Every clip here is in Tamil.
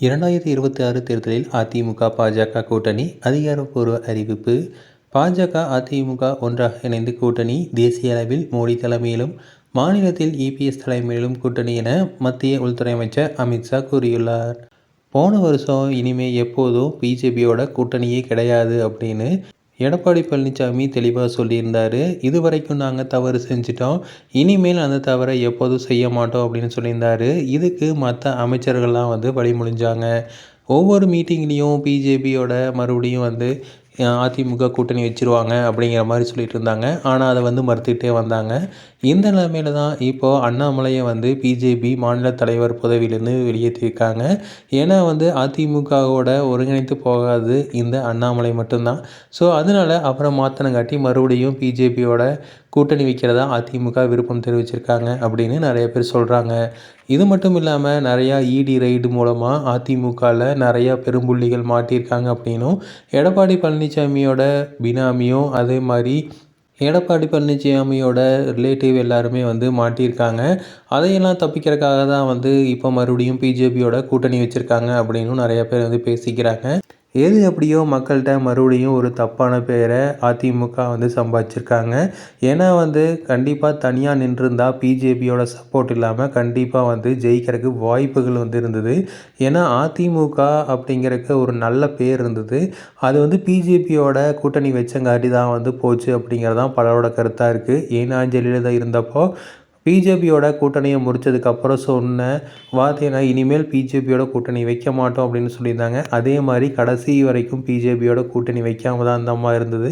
இரண்டாயிரத்தி இருபத்தி ஆறு தேர்தலில் அதிமுக பாஜக கூட்டணி அதிகாரப்பூர்வ அறிவிப்பு. பாஜக அதிமுக ஒன்றாக இணைந்து கூட்டணி தேசிய அளவில் மோடி தலைமையிலும் மாநிலத்தில் இபிஎஸ் தலைமையிலும் கூட்டணி என மத்திய உள்துறை அமைச்சர் அமித்ஷா கூறியுள்ளார். போன வருஷம் இனிமே எப்போதும் பிஜேபியோட கூட்டணியே கிடையாது அப்படின்னு எடப்பாடி பழனிசாமி தெளிவாக சொல்லியிருந்தார். இது வரைக்கும் நாங்கள் தவறு செஞ்சிட்டோம். இனிமேல் அந்த தவறை எப்போதும் செய்ய மாட்டோம் அப்படின்னு சொல்லியிருந்தார். இதுக்கு மற்ற அமைச்சர்கள்லாம் வந்து வழிமொழிஞ்சாங்க. ஒவ்வொரு மீட்டிங்லேயும் பிஜேபியோட மறுபடியும் வந்து அதிமுக கூட்டணி வச்சுருவாங்க அப்படிங்கிற மாதிரி சொல்லிட்டு இருந்தாங்க. ஆனால் அதை வந்து மறுத்துக்கிட்டே வந்தாங்க. இந்த நிலைமையில தான் இப்போது அண்ணாமலையை வந்து பிஜேபி மாநில தலைவர் பதவியிலேருந்து வெளியேற்றிருக்காங்க. ஏன்னா வந்து அதிமுகவோட ஒருங்கிணைத்து போகாது இந்த அண்ணாமலை மட்டும்தான். ஸோ அதனால் அப்புறம் மாற்றினங்காட்டி மறுபடியும் பிஜேபியோட கூட்டணி வைக்கிறதா அதிமுக விருப்பம் தெரிவிச்சிருக்காங்க அப்படின்னு நிறைய பேர் சொல்கிறாங்க இது மட்டும் இல்லாமல் நிறையா இடி ரைடு மூலமாக அதிமுகவில் நிறையா பெரும்புள்ளிகள் மாட்டியிருக்காங்க அப்படின்னும் எடப்பாடி பழனிசாமியோட பினாமியும் அதே மாதிரி எடப்பாடி பழனிசாமியோட ரிலேட்டிவ் எல்லாருமே வந்து மாட்டியிருக்காங்க. அதையெல்லாம் தப்பிக்கிறதுக்காக தான் வந்து இப்போ மறுபடியும் பிஜேபியோட கூட்டணி வச்சுருக்காங்க அப்படின்னு நிறைய பேர் வந்து பேசிக்கிறாங்க. எது எப்படியோ மக்கள்கிட்ட மறுபடியும் ஒரு தப்பான பேரை அதிமுக வந்து சம்பாதிச்சிருக்காங்க. ஏன்னா வந்து கண்டிப்பாக தனியாக நின்றுருந்தா பிஜேபியோட சப்போர்ட் இல்லாமல் கண்டிப்பாக வந்து ஜெயிக்கிறதுக்கு வாய்ப்புகள் வந்து இருந்தது. ஏன்னா அதிமுக அப்படிங்கிறக்கு ஒரு நல்ல பேர் இருந்தது. அது வந்து பிஜேபியோட கூட்டணி வச்சங்காட்டி தான் வந்து போச்சு அப்படிங்கிறதான் பலரோட கருத்தாக இருக்குது ஏன்னா ஜெயலலிதா இருந்தப்போ பிஜேபியோட கூட்டணியை முடித்ததுக்கப்புறம் சொன்ன வார்த்தைனா இனிமேல் பிஜேபியோட கூட்டணி வைக்க மாட்டோம் அப்படின்னு சொல்லியிருந்தாங்க. அதே மாதிரி கடைசி வரைக்கும் பிஜேபியோட கூட்டணி வைக்காம தான் அந்த அம்மா இருந்தது.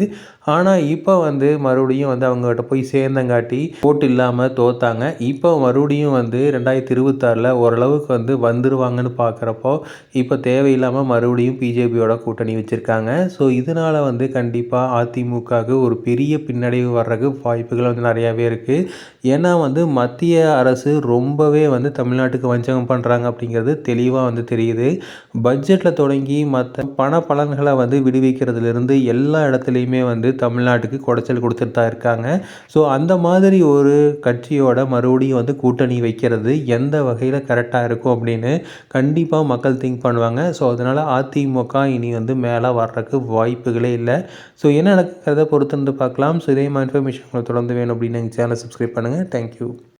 ஆனால் இப்போ வந்து மறுபடியும் வந்து அவங்ககிட்ட போய் சேர்ந்தங்காட்டி ஓட்டு இல்லாமல் தோத்தாங்க. இப்போ மறுபடியும் வந்து ரெண்டாயிரத்தி இருபத்தாறில் ஓரளவுக்கு வந்து வந்துடுவாங்கன்னு பார்க்குறப்போ இப்போ தேவையில்லாமல் மறுபடியும் பிஜேபியோட கூட்டணி வச்சுருக்காங்க. ஸோ இதனால் வந்து கண்டிப்பாக அதிமுகவுக்கு ஒரு பெரிய பின்னடைவு வர்றதுக்கு வாய்ப்புகள் வந்து நிறையாவே இருக்குது ஏன்னா வந்து வந்து மத்திய அரசு ரொம்பவே வந்து தமிழ்நாட்டுக்கு வஞ்சகம் பண்ணுறாங்க அப்படிங்கிறது தெளிவாக வந்து தெரியுது. பட்ஜெட்டில் தொடங்கி மற்ற பண பலன்களை வந்து விடுவிக்கிறதுலேருந்து எல்லா இடத்துலையுமே வந்து தமிழ்நாட்டுக்கு குடைச்சல் கொடுத்துட்டு தான் இருக்காங்க. ஸோ அந்த மாதிரி ஒரு கட்சியோட மறுபடியும் வந்து கூட்டணி வைக்கிறது எந்த வகையில் கரெக்டாக இருக்கும் அப்படின்னு கண்டிப்பாக மக்கள் திங்க் பண்ணுவாங்க. ஸோ அதனால் அதிமுக இனி வந்து மேலே வர்றதுக்கு வாய்ப்புகளே இல்லை. ஸோ என்ன நடக்கிறத பொறுத்து வந்து பார்க்கலாம். ஸோ இதே மாதிரி இன்ஃபர்மேஷன் உங்களுக்கு தொடர்ந்து வேணும் அப்படின்னு எங்கள் சேனலை சப்ஸ்கிரைப் பண்ணுங்கள் தேங்க்யூ говорил